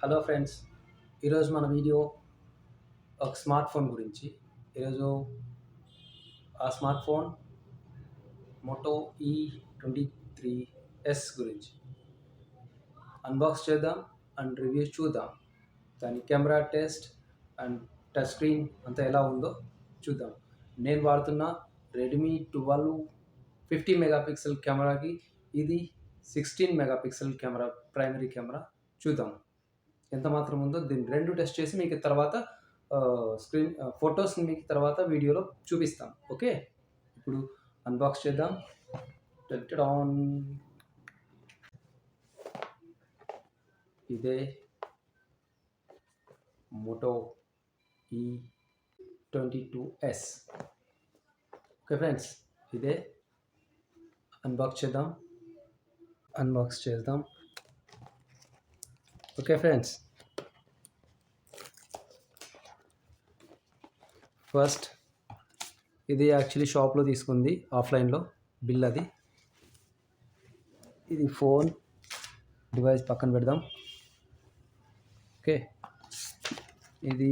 Hello friends ఈరోజు మన video ఒక స్మార్ట్ ఫోన్ గురించి. ఈరోజు ఆ smart phone Moto E twenty three S గురించి. అన్బాక్స్ చేద్దాం అండ్ రివ్యూస్ చూద్దాం. దాని camera test and touch screen అంతా ఎలా ఉందో చూద్దాం. నేను వాడుతున్న రెడ్మీ ట్వెల్వ్ ఫిఫ్టీ మెగాపిక్సెల్ కెమెరాకి ఇది sixteen megapixel camera primary camera చూద్దాం. ఎంత మాత్రం ఉందో దీన్ని రెండు టెస్ట్ చేసి మీకు తర్వాత స్క్రీన్ ఫొటోస్ మీకు తర్వాత వీడియోలో చూపిస్తాం. ఓకే? ఇప్పుడు అన్బాక్స్ చేద్దాం. ఆన్ ఇదే Moto E twenty two S okay friends ఇదే. అన్బాక్స్ చేద్దాం. అన్బాక్స్ చేద్దాం. Okay friends. ఫస్ట్ ఇది యాక్చువల్లీ షాప్లో తీసుకుంది ఆఫ్లైన్లో బిల్ అది. ఇది ఫోన్ డివైస్ పక్కన పెడదాం. ఓకే. ఇది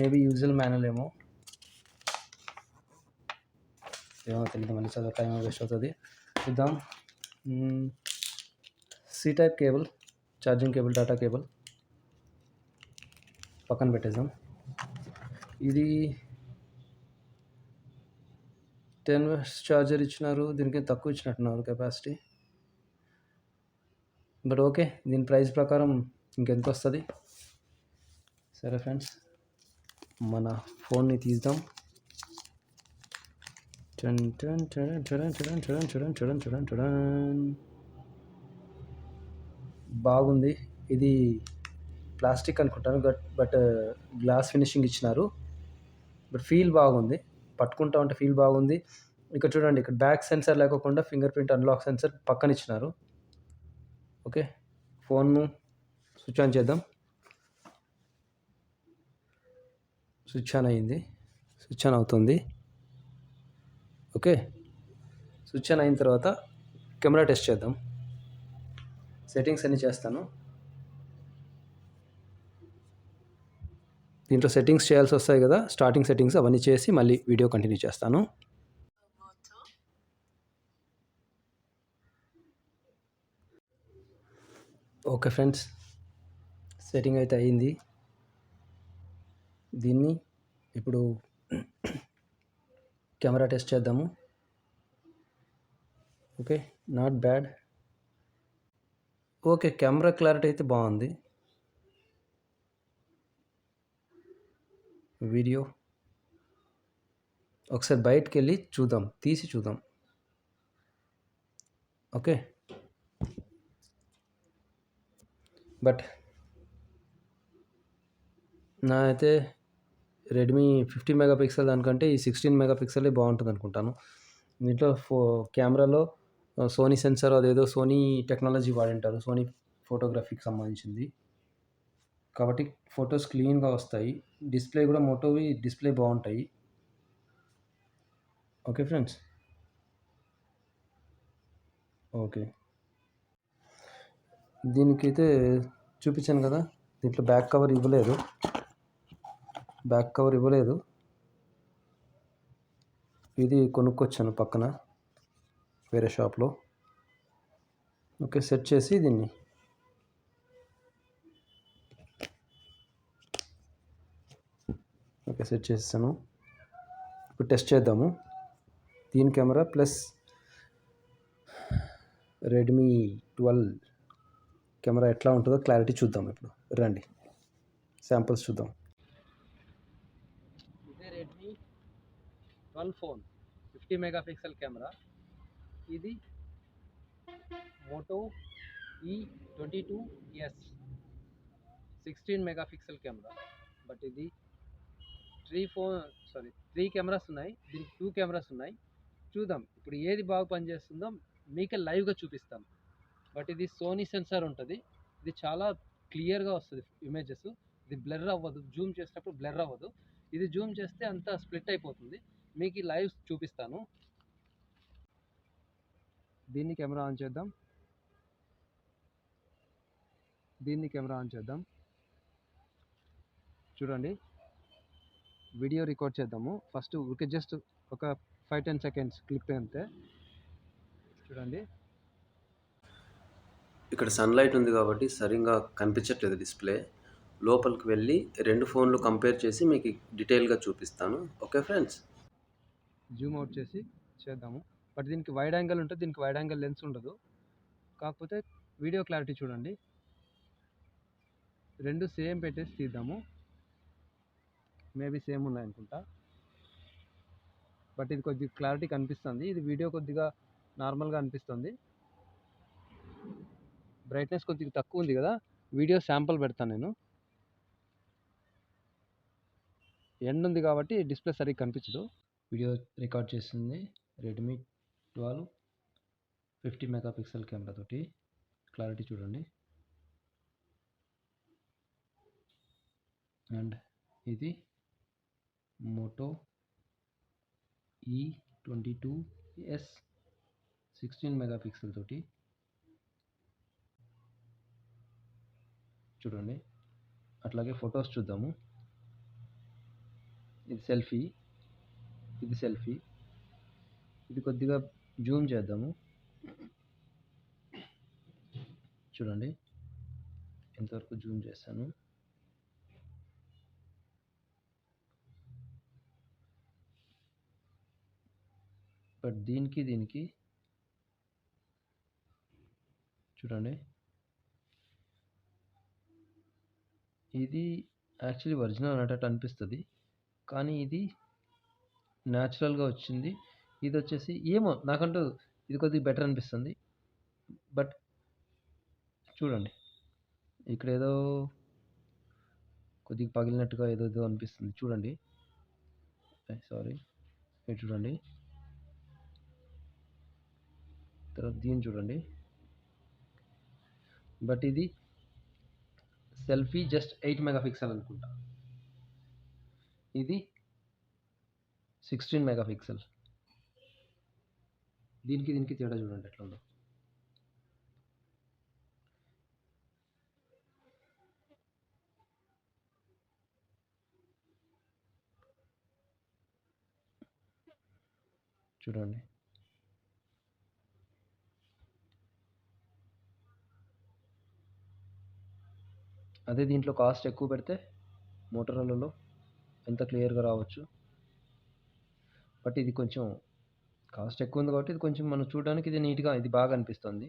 మేబీ యూజువల్ మాన్యువల్ ఏమో. ఏమో తెలియదు మళ్ళీ చదువు టైం వేస్ట్ అవుతుంది. చూద్దాం. C type cable. Charging cable data cable పక్కన పెట్టేద్దాం ఇది టెన్ వాట్స్ ఛార్జర్ ఇచ్చినారు దీనికి తక్కువ ఇచ్చినట్టున్నారు కెపాసిటీ బట్ ఓకే దీని ప్రైస్ ప్రకారం ఇంకెంత వస్తుంది సరే ఫ్రెండ్స్ మన ఫోన్ని తీద్దాం చూడండి చూడండి చూడండి చూడండి చూడండి చూడండి చూడండి చూడండి చూడండి బాగుంది. ఇది ప్లాస్టిక్ అనుకుంటాను. బట్ బట్ గ్లాస్ ఫినిషింగ్ ఇచ్చినారు. బట్ ఫీల్ బాగుంది. పట్టుకుంటా ఉంటే ఫీల్ బాగుంది. ఇక్కడ చూడండి ఇక్కడ బ్యాక్ సెన్సర్ లేకోకుండా ఫింగర్ ప్రింట్ అన్లాక్ సెన్సర్ పక్కన ఇచ్చినారు. ఓకే ఫోన్ను స్విచ్ ఆన్ చేద్దాం. స్విచ్ ఆన్ అయింది. స్విచ్ ఆన్ అవుతుంది. ఓకే స్విచ్ ఆన్ అయిన తర్వాత కెమెరా టెస్ట్ చేద్దాం. సెట్టింగ్స్ అన్నీ చేస్తాను. దీంట్లో సెట్టింగ్స్ చేయాల్సి వస్తాయి కదా స్టార్టింగ్ సెట్టింగ్స్ అవన్నీ చేసి మళ్ళీ వీడియో కంటిన్యూ చేస్తాను. ఓకే ఫ్రెండ్స్ సెట్టింగ్ అయితే అయ్యింది దీన్ని ఇప్పుడు కెమెరా టెస్ట్ చేద్దాము. Okay not bad. Okay camera clarity అయితే బాగుంది. వీడియో. ఒకసారి బయటకు వెళ్ళి చూద్దాం తీసి చూద్దాం. ఓకే. బట్ నా అయితే రెడ్మీ ఫిఫ్టీ మెగాపిక్సెల్ దానికంటే ఈ సిక్స్టీన్ మెగాపిక్సెలే బాగుంటుంది అనుకుంటాను దీంట్లో ఫో కెమెరాలో సోనీ సెన్సార్ అదేదో సోనీ టెక్నాలజీ వాడింటారు సోనీ ఫోటోగ్రఫీకి సంబంధించింది. కాబట్టి ఫొటోస్ క్లీన్గా వస్తాయి డిస్ప్లే కూడా మోటోవి డిస్ప్లే బాగుంటాయి. Okay friends? ఓకే. దీనికైతే చూపించాను కదా దీంట్లో బ్యాక్ కవర్ ఇవ్వలేదు. బ్యాక్ కవర్ ఇవ్వలేదు. ఇది కొనుక్కొచ్చాను పక్కన. వేరే షాప్లో. ఓకే సెట్ చేసి దీన్ని. ఓకే సెట్ చేస్తాను ఇప్పుడు టెస్ట్ చేద్దాము. దీని camera plus Redmi twelve camera ఎట్లా ఉంటుందో క్లారిటీ చూద్దాం ఇప్పుడు. రండి. శాంపుల్స్ చూద్దాం. ఇదే Redmi twelve phone fifty megapixel camera. ఇది Moto E twenty two S sixteen megapixel camera but ఇది three phone sorry three cameras ఉన్నాయి. దీనికి టూ కెమెరాస్ ఉన్నాయి. చూద్దాం. ఇప్పుడు ఏది బాగా పనిచేస్తుందో మీకే లైవ్గా చూపిస్తాం. బట్ ఇది సోనీ సెన్సార్ ఉంటుంది. ఇది చాలా క్లియర్గా వస్తుంది ఇమేజెస్ ఇది బ్లర్ అవ్వదు. జూమ్ చేసినప్పుడు బ్లర్ అవ్వదు. ఇది జూమ్ చేస్తే అంతా స్ప్లిట్ అయిపోతుంది. మీకు లైవ్ చూపిస్తాను. దీన్ని కెమెరా ఆన్ చేద్దాం. దీన్ని కెమెరా ఆన్ చేద్దాం. చూడండి. వీడియో రికార్డ్ చేద్దాము. ఫస్ట్ ఊరికే జస్ట్ ఒక ఫైవ్ టెన్ సెకండ్స్ క్లిప్ అంతే. చూడండి. ఇక్కడ సన్లైట్ ఉంది కాబట్టి సరిగ్గా కనిపించట్లేదు డిస్ప్లే. లోపలికి వెళ్ళి రెండు ఫోన్లు కంపేర్ చేసి మీకు డీటెయిల్గా చూపిస్తాను. Okay friends? జూమ్ అవుట్ చేసి చేద్దాము. బట్ దీనికి వైడ్ యాంగిల్ ఉంటుంది దీనికి వైడ్ యాంగిల్ లెన్స్ ఉండదు. కాకపోతే వీడియో క్లారిటీ చూడండి. రెండు సేమ్ పెట్టేసి తీద్దాము. మేబీ సేమ్ ఉన్నాయి అనుకుంటా. బట్ ఇది కొద్దిగా క్లారిటీ కనిపిస్తుంది. ఇది వీడియో కొద్దిగా నార్మల్గా అనిపిస్తుంది. బ్రైట్నెస్ కొద్దిగా తక్కువ ఉంది కదా. వీడియో శాంపుల్ పెడతాను నేను. ఎండ్ ఉంది కాబట్టి డిస్ప్లే సరిగ్గా కనిపించదు. వీడియో రికార్డ్ చేస్తుంది. Redmi twelve fifty mega pixel camera తోటి క్లారిటీ చూడండి. అండ్ ఇది Moto e E twenty two S sixteen mega pixel తోటి చూడండి. అట్లాగే ఫొటోస్ చూద్దాము. ఇది సెల్ఫీ ఇది సెల్ఫీ. ఇది కొద్దిగా జూమ్ చేద్దాము. చూడండి. ఎంతవరకు జూమ్ చేస్తాను బట్ దీనికి దీనికి చూడండి. ఇది యాక్చువల్లీ ఒరిజినల్ అనేటట్టు అనిపిస్తుంది. కానీ ఇది న్యాచురల్గా వచ్చింది. ఇది వచ్చేసి ఏమో నాకంటూ ఇది కొద్దిగా బెటర్ అనిపిస్తుంది. బట్ చూడండి. ఇక్కడ ఏదో కొద్దిగా పగిలినట్టుగా ఏదో ఏదో అనిపిస్తుంది. చూడండి. సారీ. ఇది చూడండి. తర్వాత దీన్ని చూడండి. బట్ ఇది selfie just eight mega pixel అనుకుంటా. ఇది సిక్స్టీన్ మెగా పిక్సెల్ దీనికి దీనికి తేడా చూడండి ఎట్లా ఉందో. చూడండి. అదే దీంట్లో కాస్ట్ ఎక్కువ పెడితే మోటార్లలో ఎంత క్లియర్గా రావచ్చు. బట్ ఇది కొంచెం కాస్ట్ ఎక్కువ ఉంది కాబట్టి ఇది కొంచెం మనం చూడడానికి ఇది నీట్గా ఇది బాగా అనిపిస్తుంది.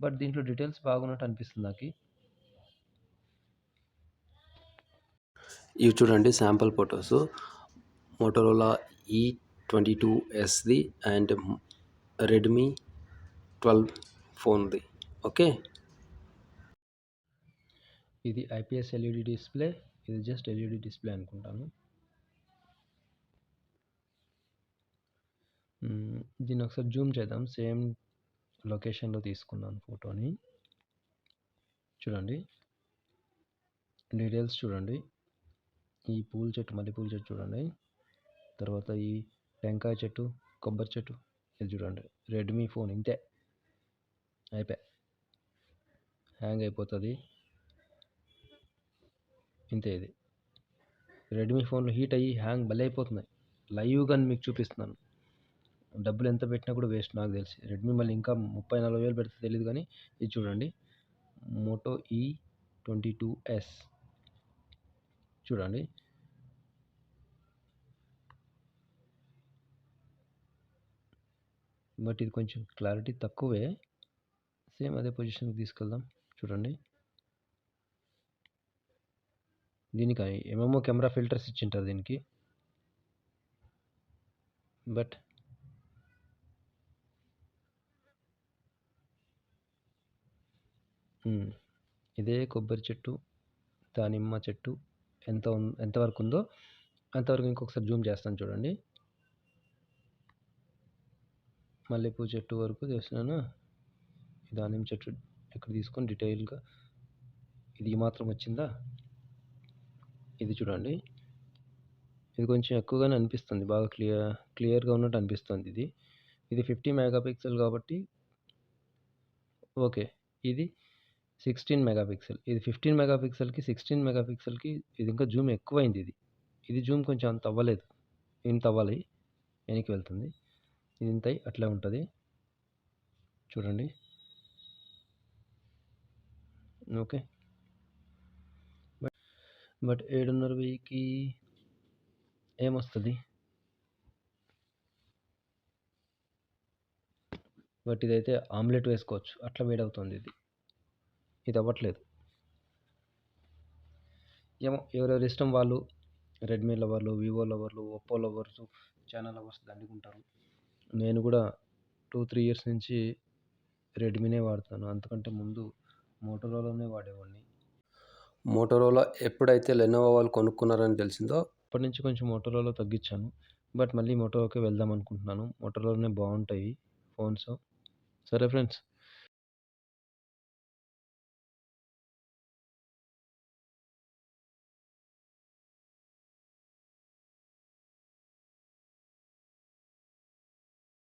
బట్ దీంట్లో డీటెయిల్స్ బాగున్నట్టు అనిపిస్తుంది నాకు. ఇవి చూడండి sample photos. Motorola E twenty two ఎస్ది and Redmi twelve ఫోన్ది. ఓకే? ఇది ఐపీఎస్ ఎల్ఈడి డిస్ప్లే. ఇది జస్ట్ ఎల్ఈడి డిస్ప్లే అనుకుంటాను. దీన్ని ఒకసారి జూమ్ చేద్దాం. సేమ్ లొకేషన్లో తీసుకున్నాను ఫోటోని. చూడండి. డీటెయిల్స్ చూడండి. ఈ పూల చెట్టు మల్లె పూల చెట్టు చూడండి. తర్వాత ఈ టెంకాయ చెట్టు కొబ్బరి చెట్టు ఇది చూడండి. రెడ్మీ ఫోన్ ఇంతే. అయిపోయా. హ్యాంగ్ అయిపోతుంది. ఇంతే ఇది. రెడ్మీ ఫోన్లో హీట్ అయ్యి హ్యాంగ్ భలే అయిపోతున్నాయి. లైవ్గా మీకు చూపిస్తున్నాను. డబ్బులు ఎంత పెట్టినా కూడా వేస్ట్ నాకు తెలిసి. రెడ్మీ మళ్ళీ ఇంకా ముప్పై నలభై వేలు పెడితే తెలియదు కానీ ఇది చూడండి. Moto E twenty two S చూడండి. బట్ ఇది కొంచెం క్లారిటీ తక్కువే. సేమ్ అదే పొజిషన్కి తీసుకెళ్దాం. చూడండి. దీనికి ఏమేమో కెమెరా ఫిల్టర్స్ ఇచ్చింటారు దీనికి. బట్ ఇదే కొబ్బరి చెట్టు దానిమ్మ చెట్టు ఎంత ఎంతవరకు ఉందో అంతవరకు ఇంకొకసారి జూమ్ చేస్తాను చూడండి. మల్లెపూ చెట్టు వరకు చేస్తున్నాను. దానిమ్మ చెట్టు ఇక్కడ తీసుకొని డీటెయిల్గా ఇది మాత్రం వచ్చిందా? ఇది చూడండి. ఇది కొంచెం ఎక్కువగానే అనిపిస్తుంది. బాగా క్లియర్ క్లియర్గా ఉన్నట్టు అనిపిస్తుంది ఇది. ఇది ఫిఫ్టీ మెగా పిక్సెల్ కాబట్టి ఓకే. ఇది సిక్స్టీన్ మెగాపిక్సెల్. ఇది ఫిఫ్టీన్ మెగాపిక్సెల్కి సిక్స్టీన్ మెగాపిక్సెల్కి ఇది ఇంకా జూమ్ ఎక్కువైంది ఇది. ఇది జూమ్ కొంచెం అంత అవ్వలేదు. ఇంత అవ్వాలి వెనక్కి వెళ్తుంది. ఇది ఇంత అట్లే ఉంటుంది. చూడండి. ఓకే. బట్ బట్ ఏడున్నర వెయ్యికి ఏమొస్తుంది? బట్ ఇదైతే ఆమ్లెట్ వేసుకోవచ్చు. అట్లా వేడవుతుంది ఇది. ఇది అవ్వట్లేదు ఏమో ఎవరెవరి ఇష్టం వాళ్ళు రెడ్మీ లవర్లు వివో లవర్లు ఒప్పో లవర్స్ చాలా లవర్స్ దండుకుంటారు నేను కూడా టూ త్రీ ఇయర్స్ నుంచి రెడ్మీనే వాడుతాను. అంతకంటే ముందు మోటోరోలానే వాడేవాడిని. మోటోరోలా ఎప్పుడైతే లెనోవో వాళ్ళు కొనుక్కున్నారని తెలిసిందో అప్పటి నుంచి కొంచెం మోటోరోలా తగ్గించాను. బట్ మళ్ళీ మోటోరోకే వెళ్దాం అనుకుంటున్నాను. మోటోరోలానే బాగుంటాయి ఫోన్స్. సరే ఫ్రెండ్స్